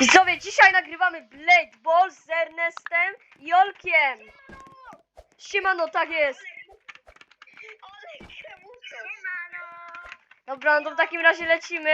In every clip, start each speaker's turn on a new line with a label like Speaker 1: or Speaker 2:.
Speaker 1: Widzowie, dzisiaj nagrywamy Blade Ball z Ernestem i Olkiem. Siemano, tak jest. Dobra, no to w takim razie lecimy.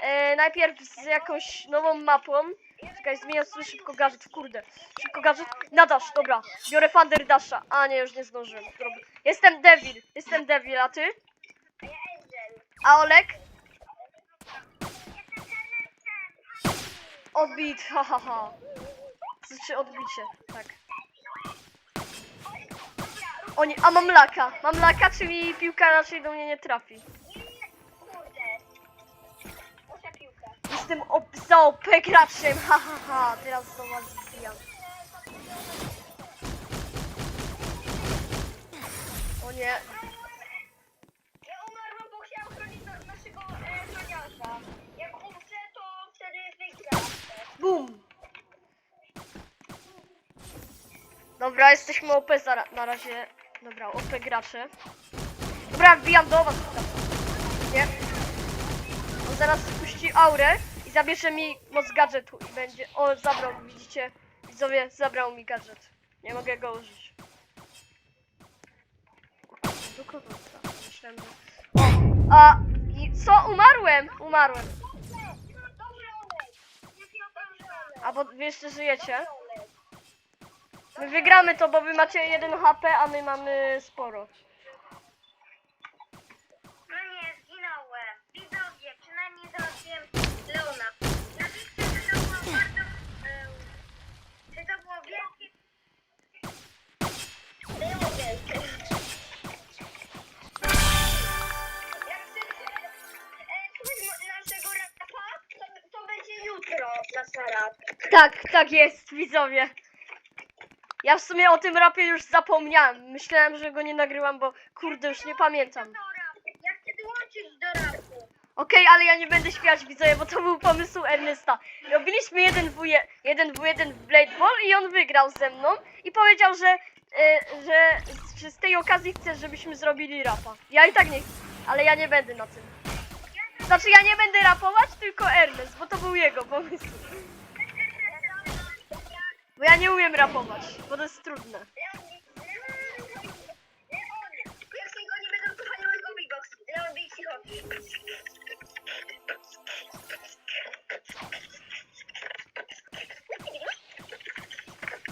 Speaker 1: E, najpierw z jakąś nową mapą. Czekaj, zmieniam sobie szybko gadżet, kurde. Szybko gadżet. Na dash, dobra. Biorę Thunder Dasha. A nie, już nie zdążyłem. Dobra. Jestem Devil, jestem Devil, a ty? A Olek? Odbit, ha ha ha. Znaczy odbicie, tak. O nie, a mam laka. Mam laka, czyli piłka raczej do mnie nie trafi. Jestem op za OP graczem, ha ha ha. Teraz do was wbijam. O nie,
Speaker 2: Ja umarłam, bo chciałam chronić na, naszego e,
Speaker 1: bum. Dobra, jesteśmy OP za, na razie. Dobra, OP gracze. Dobra, wbijam do was. Nie? On zaraz spuści aurę i zabierze mi moc gadżetu i będzie... O, zabrał, widzicie? Widzowie, zabrał mi gadżet. Nie mogę go użyć. Do kogo? Myślałem, że... O, a... I co? Umarłem! Umarłem.
Speaker 2: Dobrze, Olek.
Speaker 1: A bo wy jeszcze żyjecie? My wygramy to, bo wy macie 1 HP, a my mamy sporo. Tak, tak jest, widzowie. Ja w sumie o tym rapie już zapomniałem. Myślałem, że go nie nagrywam, bo kurde, już nie pamiętam.
Speaker 2: Do rapu. Ja chcę dołączyć do rapu.
Speaker 1: Okej, ale ja nie będę śpiewać, widzowie, bo to był pomysł Ernesta. Robiliśmy 1w1 1v1 w Blade Ball i on wygrał ze mną i powiedział, że, e, że, że z tej okazji chce, żebyśmy zrobili rapa. Ja i tak nie chcę, ale ja nie będę na tym. Znaczy ja nie będę rapować, tylko Ernest, bo to był jego pomysł. Bo ja nie umiem rapować, bo to jest trudne.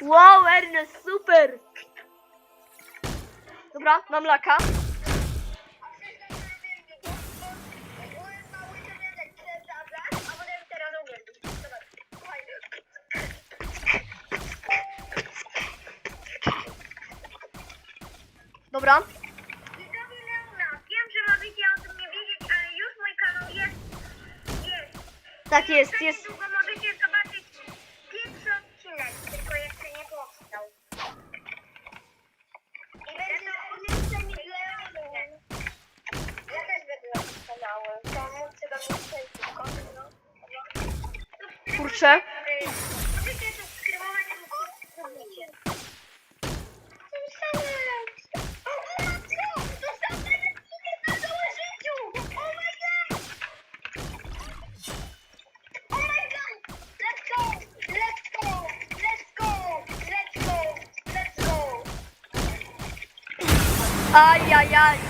Speaker 1: Wow, Ernest, super! Dobra, mam laka. Dobra.
Speaker 2: Widzowie Leona, wiem, że możecie o tym nie wiedzieć, ale już mój kanał jest. Jest.
Speaker 1: Tak jest, jest.
Speaker 2: niedługo
Speaker 1: Ajajaj, kurde.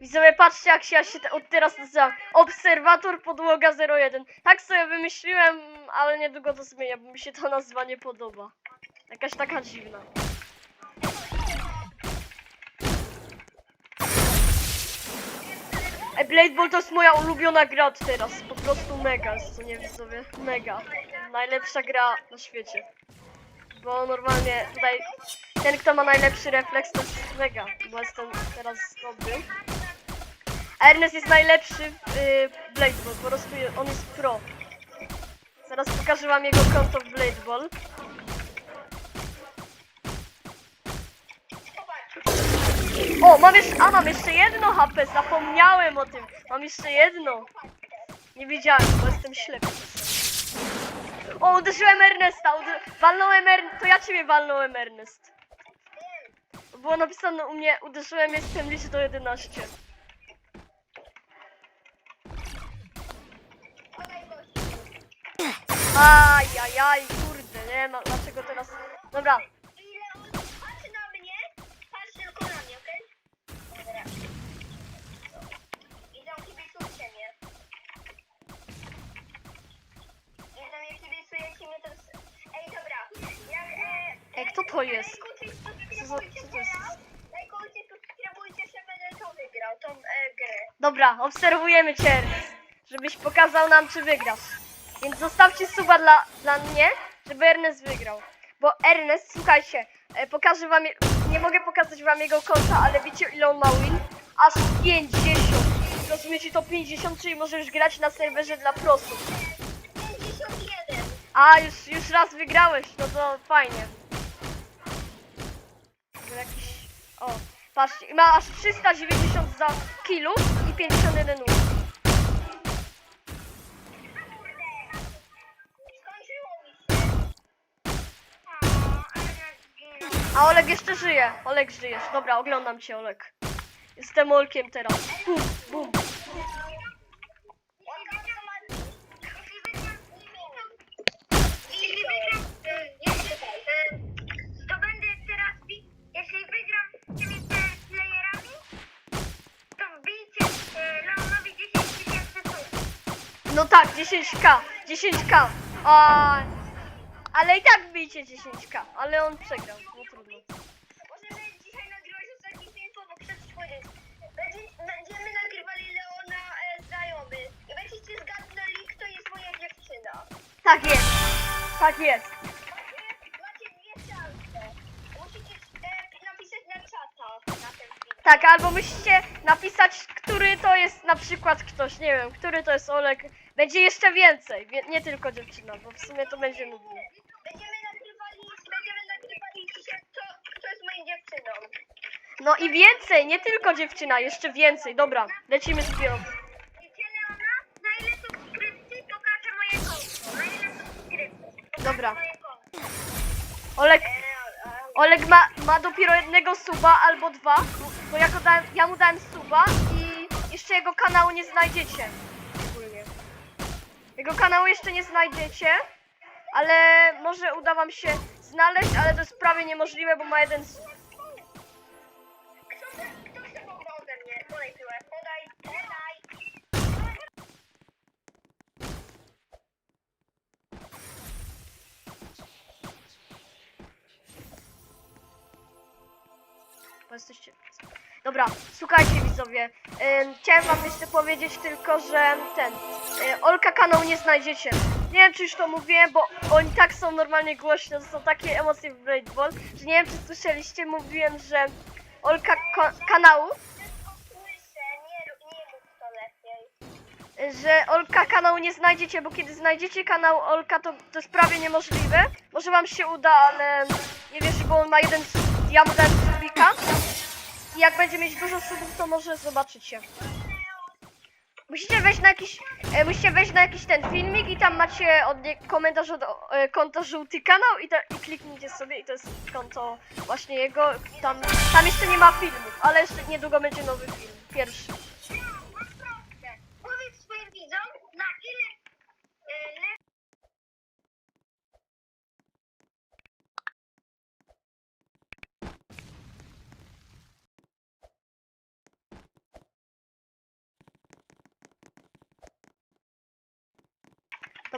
Speaker 1: Widzowie, patrzcie jak się ja się od teraz nazywam. Obserwator podłoga 01. Tak sobie wymyśliłem, ale niedługo to zmienię, bo mi się ta nazwa nie podoba. Jakaś taka dziwna. Ej, Blade Ball to jest moja ulubiona gra teraz. Po prostu mega jest, co nie widzowie? Mega. Najlepsza gra na świecie. Bo normalnie tutaj ten, kto ma najlepszy refleks, to jest mega. Bo jestem teraz dobry. Ernest jest najlepszy w y, po prostu on jest pro. Zaraz pokażę wam jego konto w Blade Ball. O, mam jeszcze, a mam jeszcze jedno HP, zapomniałem o tym. Mam jeszcze jedno. Nie wiedziałem, bo jestem ślepy. O, uderzyłem Ernesta, uder... walnąłem Ernest, to ja ciebie walnąłem Ernest. Było napisane u mnie, uderzyłem, jestem liczy do 11. Ajajaj, kurde, nie ma, dlaczego teraz... Dobra,
Speaker 2: Ile on patrzy na mnie, patrz tylko na mnie, okej? Dobra. Idą kibicujcie mnie. Idą mnie kibicujecie mnie to... Ej, dobra. Jak, e,
Speaker 1: Ej, kto to jest?
Speaker 2: Lajkujcie,
Speaker 1: Co za-
Speaker 2: subskrybujcie
Speaker 1: co to jest?
Speaker 2: teraz. Lajkujcie, subskrybujcie, że będę to wygrał, tą e, grę.
Speaker 1: dobra, obserwujemy cię Ernest, żebyś pokazał nam, czy wygrasz. Więc zostawcie suba dla, dla mnie, żeby Ernest wygrał. Bo Ernest, słuchajcie, e, pokażę wam, nie mogę pokazać wam jego konta, ale wiecie ile on ma win? Aż 50. Rozumiecie to 50, czyli możesz grać na serwerze dla prosów.
Speaker 2: 51.
Speaker 1: A, już, już raz wygrałeś, no to fajnie. Jakiś... O, patrzcie, ma aż 390 za kilów i 51 win.
Speaker 2: Skończyło mi się. O, Ernest zginął.
Speaker 1: A Oleg jeszcze żyje. Oleg żyjesz. Dobra, oglądam cię, Oleg. Jestem Olkiem teraz. Bum, bum.
Speaker 2: Jeśli wygram, jeśli, to będę teraz bi- jeśli wygram z tymi te playerami, to wbijcie Leonowi 10 tysięcy plus.
Speaker 1: No tak, 10k. 10k. A... Ale i tak bijcie 10k. Ale on przegrał. Tak jest.
Speaker 2: Macie dwie. Musicie napisać na.
Speaker 1: Tak, albo musicie napisać, który to jest na przykład ktoś, nie wiem, który to jest Oleg. Będzie jeszcze więcej, wie, nie tylko dziewczyna, bo w sumie to będzie nudne.
Speaker 2: Będziemy nagrywali, będziemy nagrywali dzisiaj, kto, jest moją dziewczyną.
Speaker 1: No i więcej, nie tylko dziewczyna, jeszcze więcej. Dobra, lecimy z pion. Dobra.
Speaker 2: E,
Speaker 1: Oleg ma, ma dopiero jednego suba albo dwa, bo ja, go dałem, ja mu dałem suba i jeszcze jego kanału nie znajdziecie. Jego kanału jeszcze nie znajdziecie, ale może uda wam się znaleźć, ale to jest prawie niemożliwe, bo ma jeden sub. Jesteście... Dobra, słuchajcie widzowie, ym, chciałem wam jeszcze powiedzieć tylko, że ten, y, Olka kanał nie znajdziecie. Nie wiem czy już to mówiłem, bo oni tak są normalnie głośno, to są takie emocje w Blade Ball, że nie wiem czy słyszeliście, mówiłem, że Olka ko- kanału, że Olka kanału nie znajdziecie, bo kiedy znajdziecie kanał Olka, to, to jest prawie niemożliwe. Może wam się uda, ale nie wiesz, bo on ma jeden, ja mu. Jak będzie mieć dużo subów, to może zobaczycie. Musicie wejść na jakiś, e, musicie wejść na jakiś ten filmik i tam macie od nie, komentarz od e, konta żółty kanał i, ta, i kliknijcie sobie i to jest konto właśnie jego. Tam, tam jeszcze nie ma filmów, ale jeszcze niedługo będzie nowy film. Pierwszy.
Speaker 2: Masz proste. Powiedz swoim widzom, na ile y, le-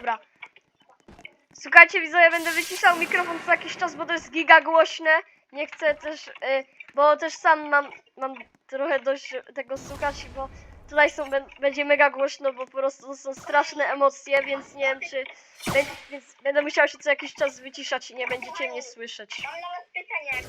Speaker 1: Dobra. Słuchajcie, widzowie, będę wyciszał mikrofon co jakiś czas, bo to jest giga głośne. Nie chcę też, y, bo też sam mam, mam trochę dość tego słuchać, bo tutaj są, bę- będzie mega głośno, bo po prostu są straszne emocje, więc nie wiem czy, więc będę musiał się co jakiś czas wyciszać i nie będziecie mnie słyszeć.
Speaker 2: Mam na was pytanie.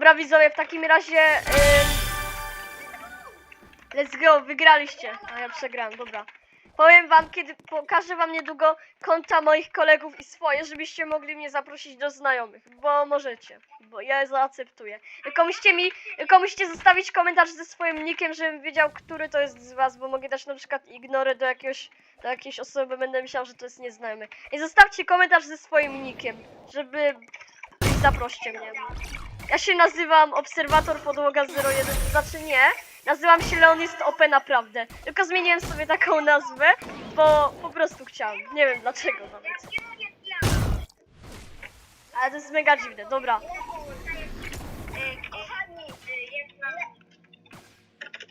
Speaker 1: Dobra widzowie, w takim razie... Ym... Let's go, wygraliście. A ja przegrałem, dobra. Powiem wam, kiedy pokażę wam niedługo konta moich kolegów i swoje, żebyście mogli mnie zaprosić do znajomych, bo możecie, bo ja zaakceptuję. Tylko musicie mi, tylko musicie zostawić komentarz ze swoim nickiem, żebym wiedział, który to jest z was, bo mogę dać na przykład ignorę do jakiegoś, do jakiejś osoby, będę myślał, że to jest nieznajomy. I zostawcie komentarz ze swoim nickiem, żeby... zaproście mnie. Ja się nazywam Obserwator Podłoga 01, to znaczy nie, nazywam się Leonist OP naprawdę. Tylko zmieniłem sobie taką nazwę, bo po prostu chciałem. Nie wiem dlaczego nawet. Ale to jest mega dziwne, dobra.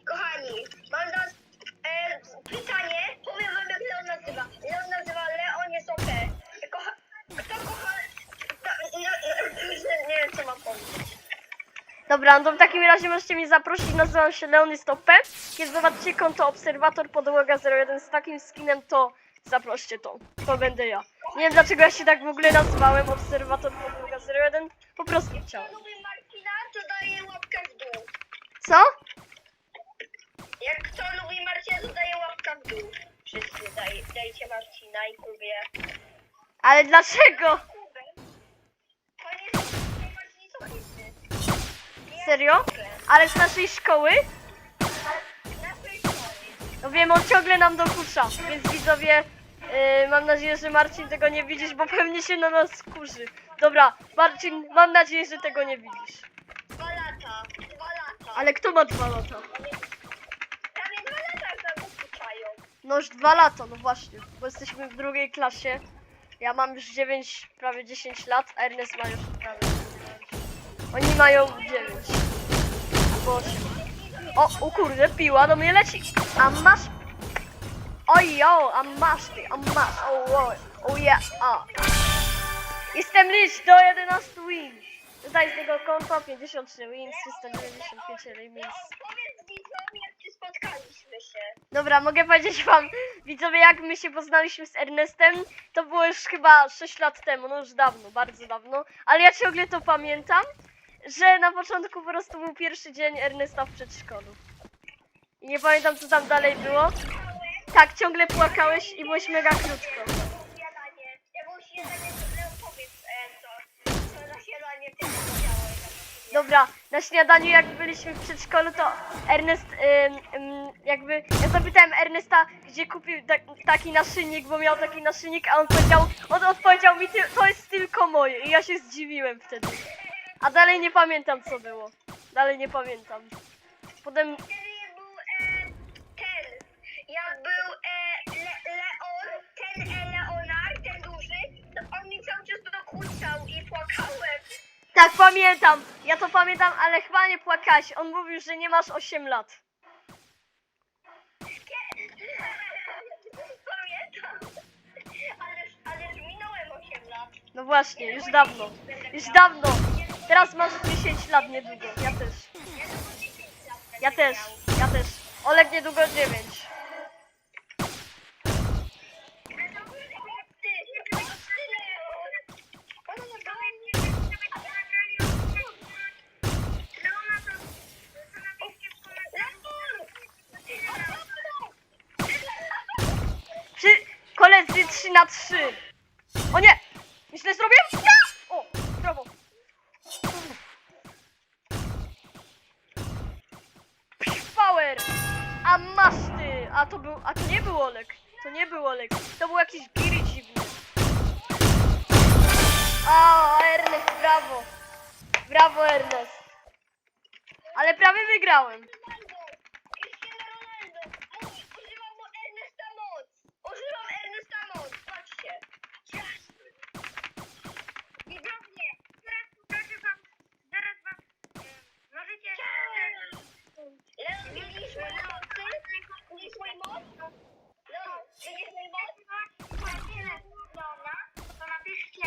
Speaker 2: Kochani, jak mam... E, pytanie. Powiem wam jak Leon nazywa. Leon nazywa Leon jest OP. Kto kocha... co mam powiedzieć.
Speaker 1: Dobra, no to w takim razie możecie mnie zaprosić, nazywam się Leonist OP. Kiedy zobaczycie konto Obserwator Podłoga 01 z takim skinem, to zaproście to. To będę ja. Nie wiem dlaczego ja się tak w ogóle nazwałem Obserwator Podłoga 01, po prostu chciałem.
Speaker 2: Kto lubi Marcina, to daje łapkę w dół.
Speaker 1: Co?
Speaker 2: Jak kto lubi Marcina, to daje łapkę w dół. Wszyscy daj, dajcie Marcina i Kubie.
Speaker 1: Ale dlaczego? Serio? Ale z naszej szkoły? No wiem, on ciągle nam dokucza, więc widzowie, yy, mam nadzieję, że Marcin tego nie widzisz, bo pewnie się na nas kurzy. Dobra, Marcin, mam nadzieję, że tego nie widzisz.
Speaker 2: Dwa lata, dwa lata.
Speaker 1: Ale kto ma dwa lata?
Speaker 2: Prawie dwa lata dokuczają.
Speaker 1: No już dwa lata, no właśnie, bo jesteśmy w drugiej klasie. Ja mam już 9, prawie 10 lat, a Ernest ma już prawie 9. Oni mają 9. Albo 8. O, o kurde, piła do mnie leci. A masz... Oj, jo, a masz ty, a masz, o, o, o yeah, a. Jestem licz do 11 wins. Dodaj z tego konta 53 wins, 395 wins.
Speaker 2: Powiedz widzom, jak się spotkaliśmy się.
Speaker 1: Dobra, mogę powiedzieć wam, widzowie, jak my się poznaliśmy z Ernestem, to było już chyba 6 lat temu, no już dawno, bardzo dawno, ale ja ciągle to pamiętam, że na początku po prostu był pierwszy dzień Ernesta w przedszkolu. I nie pamiętam, co tam dalej było. Tak, ciągle płakałeś i byłeś mega krótko. Dobra, na śniadaniu jak byliśmy w przedszkolu, to Ernest, ym, ym, jakby, ja zapytałem Ernesta, gdzie kupił ta, taki naszyjnik, bo miał taki naszyjnik, a on powiedział, on odpowiedział mi, "Ty- to jest tylko moje i ja się zdziwiłem wtedy. A dalej nie pamiętam co było. Dalej nie pamiętam. Potem,
Speaker 2: Wtedy był e, ten. Jak był e, Le, Leon, ten e, Leonard, ten duży, to on mi cały czas dokuczał i płakałem.
Speaker 1: tak pamiętam, ja to pamiętam, ale chyba nie płakałaś. On mówił, że nie masz 8 lat.
Speaker 2: Pamiętam. Ależ, ależ minąłem 8 lat.
Speaker 1: No właśnie, już dawno. Już dawno. Teraz masz 10 lat niedługo, ja też. Ja też, ja też. Olek niedługo 9. Przy... Koledzy 3 na 3. O nie! Myślę, zrobiłem? To był, a to nie był Olek. To nie był Olek. To był jakiś Giri dziwny. O, Ernest, brawo. Brawo, Ernest. Ale prawie wygrałem.
Speaker 2: Cristiano Ronaldo! Mój, używam mu Ernesta Moc! Używam Ernesta Moc! Patrzcie! Jasne! Widownie! Teraz pokażę wam... Zaraz wam... e, możecie... Leon, widzisz mój mocy? Widzisz mój moc? Leon, widzisz mój moc? Urodzinę Leona, to napiszcie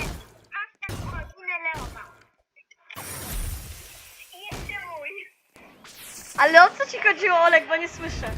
Speaker 2: hashtag urodziny Leona. I jeszcze mój.
Speaker 1: Ale o co ci chodziło, Olek, bo nie słyszę.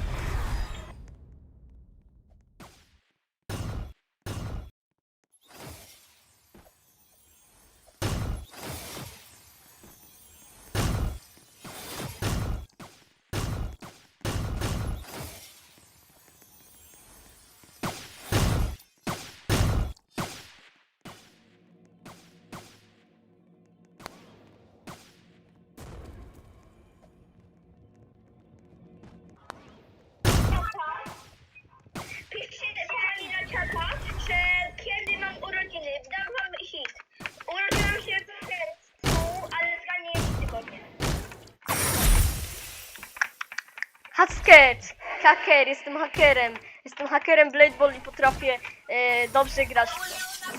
Speaker 1: Hacker, hacker, jestem hakerem. Jestem hakerem Blade Ball i potrafię e, dobrze grać. w to.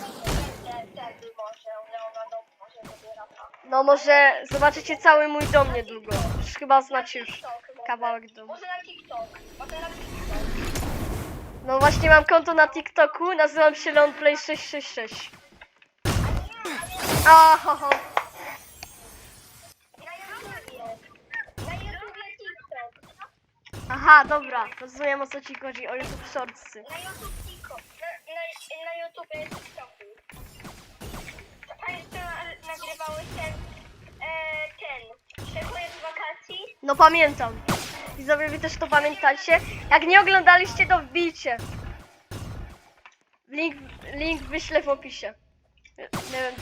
Speaker 1: No może zobaczycie cały mój dom niedługo. Już chyba znacie już kawałek domu.
Speaker 2: Może na TikTok.
Speaker 1: No właśnie mam konto na TikToku, nazywam się LeonPlay666. Ahaha. Aha, dobra, rozumiem o co ci chodzi, o YouTube Shortsy.
Speaker 2: Na YouTube TikTok. Na, na, na YouTubie TikToku. Pamiętasz, co na- nagrywałeś ten, e, ten, przekład z wakacji?
Speaker 1: No pamiętam. Widzowie, wy też to pamiętacie? Jak nie oglądaliście, to wbijcie. Link, link wyślę w opisie. Nie wiem,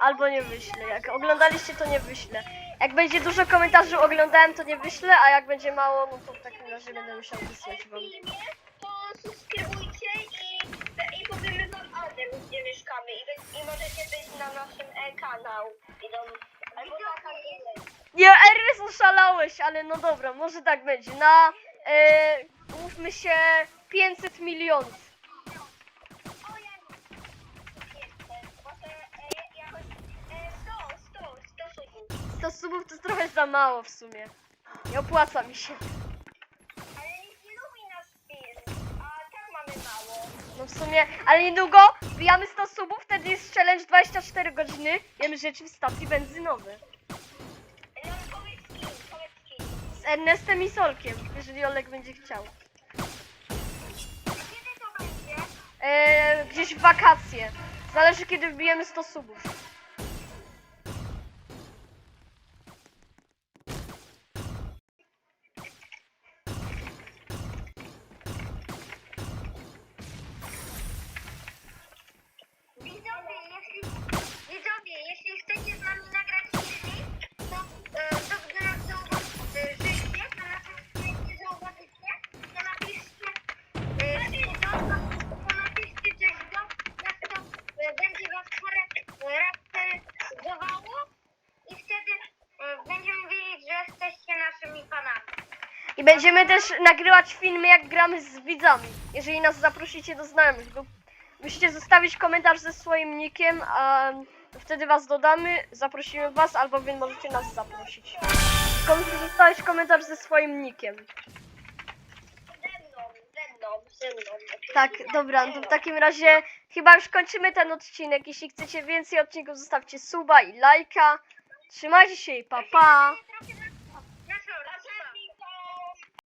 Speaker 1: albo nie wyślę. Jak oglądaliście, to nie wyślę. Jak będzie dużo komentarzy oglądałem, to nie wyślę, a jak będzie mało, no to w takim razie będę musiał wysłać wam.
Speaker 2: to subskrybujcie i, i powiemy wam adres, gdzie mieszkamy i, wy- i możecie być na naszym e, kanał. Idą, albo na kanale.
Speaker 1: Nie, Eris oszalałeś, ale no dobra, może tak będzie. Na, e, mówmy się, 500 milionów.
Speaker 2: O, ja nie chcę, może e, jakoś e, 100, 100, 100 subów.
Speaker 1: 100 subów to trochę za mało w sumie. Nie opłaca mi się.
Speaker 2: Ale nikt nie lubi nasz film, a tak mamy mało.
Speaker 1: No w sumie, ale niedługo wbijamy 100 subów, wtedy jest challenge 24 godziny. Jemy rzeczy w stacji benzynowej.
Speaker 2: No.
Speaker 1: Z Ernestem i Solkiem, jeżeli Olek będzie chciał.
Speaker 2: Kiedy to będzie?
Speaker 1: Gdzieś w wakacje. Zależy kiedy wbijemy 100 subów.
Speaker 2: I będziemy
Speaker 1: też nagrywać filmy jak gramy z widzami. Jeżeli nas zaprosicie do znajomych, bo musicie zostawić komentarz ze swoim nickiem, a wtedy was dodamy, zaprosimy was, albo wy możecie nas zaprosić. Tylko musicie zostawić komentarz ze swoim nickiem. Tak, dobra, no to w takim razie chyba już kończymy ten odcinek. Jeśli chcecie więcej odcinków, zostawcie suba i lajka. Trzymajcie się i pa pa!